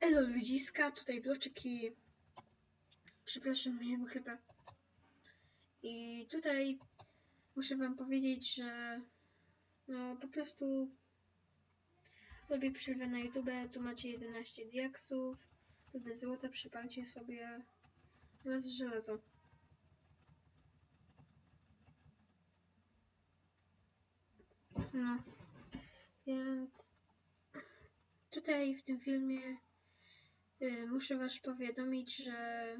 Elo ludziska, tutaj bloczek i... Przepraszam, miałem chyba. I tutaj muszę wam powiedzieć, że no po prostu robię przerwę na YouTube, tu macie 11 diaksów, tutaj złota przypalcie sobie oraz żelazo. No, więc tutaj w tym filmie muszę was powiadomić, że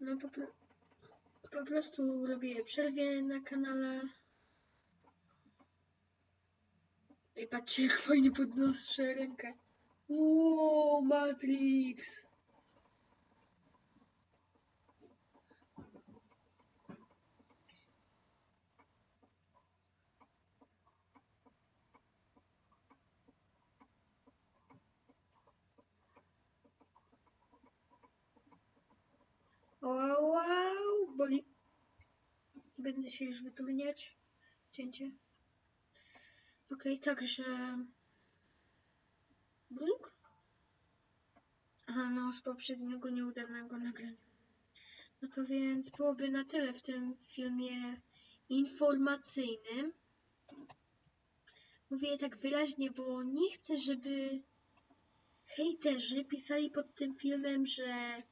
no po, po prostu robię przerwę na kanale. I patrzcie jak fajnie podnoszę rękę. Wow, Matrix! Wow, wow, boli. Będę się już wytrudniać. Cięcie. Okej, także... Bóg? Aha, no z poprzedniego nieudanego nagrania. No to więc byłoby na tyle w tym filmie informacyjnym. Mówię tak wyraźnie, bo nie chcę, żeby hejterzy pisali pod tym filmem, że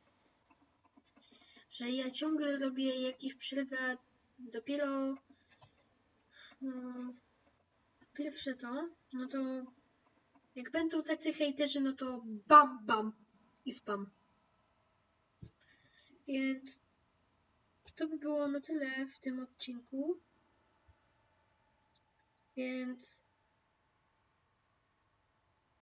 że ja ciągle robię jakieś przerwy, a dopiero no, pierwsze to, no to jak będą tacy hejterzy, no to bam, bam i spam. Więc to by było na tyle w tym odcinku. Więc